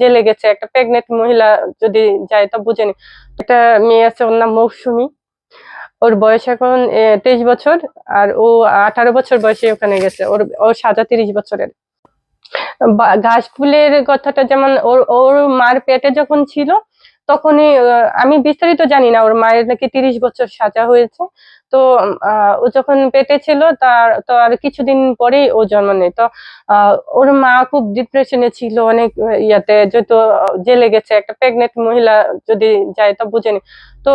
জেলে গেছে, একটা প্রেগনেন্ট মহিলা যদি যায় তো বুঝেনি একটা মেয়ে আছে, ওর নাম মৌসুমি। ওর বয়স এখন তেইশ বছর, আর ও আঠারো বছর বয়সে ওখানে গেছে। ওর ওর সাজা তিরিশ বছরের। ঘাস ফুলের কথাটা যেমন ওর ওর মার পেটে যখন ছিল তখনই আমি বিস্তারিত জানি না, ওর মায়ের নাকি তিরিশ বছর সাজা হয়েছে। তো ও যখন পেটে ছিল, তার, তো আর কিছুদিন পরেই ও জন্ম নেয়। তো ওর মা খুব ডিপ্রেশনে ছিল, অনেক ইয়াতে, যেহেতু জেলে গেছে, একটা প্রেগনেন্ট মহিলা যদি যায়, তা বুঝেনি তো,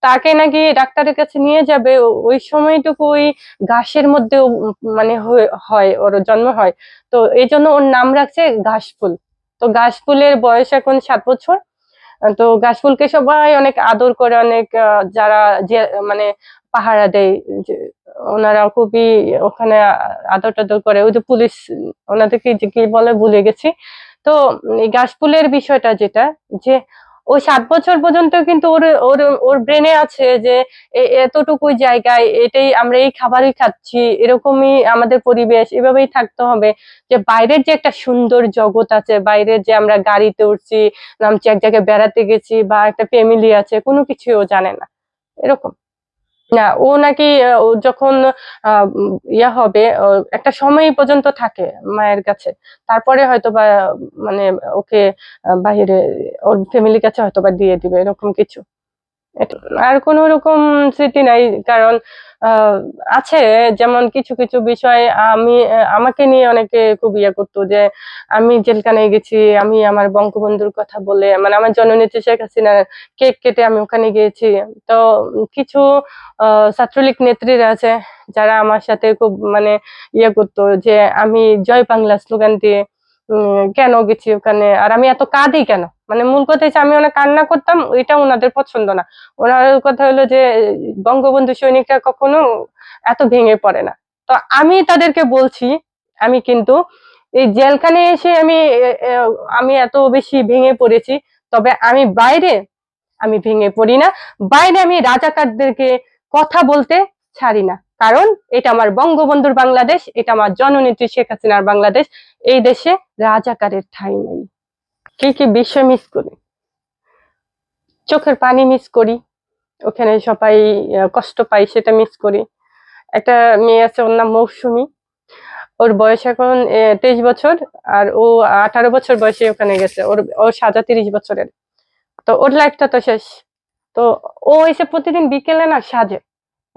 তাকে নাকি ডাক্তারের কাছে নিয়ে যাবে ওই সময়টুকু ওই ঘাসের মধ্যে মানে হয়ে- ওর জন্ম হয়। তো, এই জন্য ওর নাম রাখছে ঘাস ফুল তো ঘাস ফুলের বয়স এখন সাত বছর। তো গাছ ফুলকে সবাই অনেক আদর করে, অনেক যারা যে মানে পাহারা দেয় ওনারা খুবই ওখানে আদর টাদর করে। ওই যে পুলিশ, ওনাদেরকে কি বলে, ভুলে গেছি। তো এই গাছ ফুলের বিষয়টা যেটা, যে ওই সাত বছর পর্যন্ত কিন্তু ওর ওর ওর ব্রেনে আছে যে এ- এতটুকু জায়গায় এটাই আমরা এই খাবারই খাচ্ছি, এরকমই আমাদের পরিবেশ, এভাবেই থাকতে হবে। যে বাইরের যে একটা সুন্দর জগৎ আছে, বাইরের যে আমরা গাড়িতে উঠছি, নামছি, এক জায়গায় বেড়াতে গেছি বা একটা ফ্যামিলি আছে, কোনো কিছুই ও জানে না, এরকম। না, ও নাকি ও যখন ইয়া হবে, ও একটা সময় পর্যন্ত থাকে মায়ের কাছে। তারপরে হয়তো বা মানে ওকে বাইরে ওর ফ্যামিলির কাছে হয়তো বা দিয়ে দিবে, এরকম কিছু। আর কোনো রকম স্মৃতি নাই, কারণ আছে যেমন কিছু কিছু বিষয় আমি, আমাকে নিয়ে অনেকে খুব ইয়ে করতো যে, আমি জেলখানায় গেছি, আমি আমার বঙ্গবন্ধুর কথা বলে মানে আমার জননেত্রী শেখ হাসিনার কেক কেটে আমি ওখানে গিয়েছি। তো কিছু ছাত্রলীগ নেত্রীরা আছে, যারা আমার সাথে খুব মানে ইয়ে করতো যে, আমি জয় বাংলা স্লোগান দিয়ে কেন গেছি ওখানে? আর আমি এত কাঁদি কেন? মানে মূল কথা হচ্ছে আমি অনেক কান্না করতাম, এটা ওনাদের পছন্দ না। ওনার কথা হলো যে, বঙ্গবন্ধু সৈনিকরা কখনো এত ভেঙে পড়ে না। তো আমি তাদেরকে বলছি, আমি কিন্তু এই জেলখানে এসে আমি আমি এত বেশি ভেঙে পড়েছি, তবে আমি বাইরে, আমি ভেঙে পড়ি না। বাইরে আমি রাজাকারদেরকে কথা বলতে ছাড়ি না। কারণ এটা আমার বঙ্গবন্ধুর বাংলাদেশ, এটা আমার জননেত্রী শেখ হাসিনার বাংলাদেশ। এই দেশে রাজাকারের ঠাঁই নেই। কি কি বিষয় মিস করি? চোখের পানি মিস করি। ওখানে সবাই কষ্ট পাই সেটা মিস করি। একটা মেয়ে আছে, ওর নাম মৌসুমি। ওর বয়স এখন তেইশ বছর, আর ও আঠারো বছর বয়সে ওখানে গেছে। ওর ওর সাজা তিরিশ বছরের। তো ওর লাইফটা তো শেষ। তো ও এসে প্রতিদিন বিকেলে না সাজে।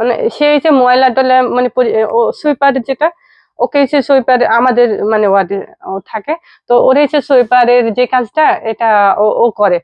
মানে সে যে ময়লা ডলে মানে সুইপার যেটা, ওকে সে সুইপার আমাদের মানে ওয়ার্ডে থাকে। তো ওরে সে সুইপারের যে কাজটা, এটা ও করে।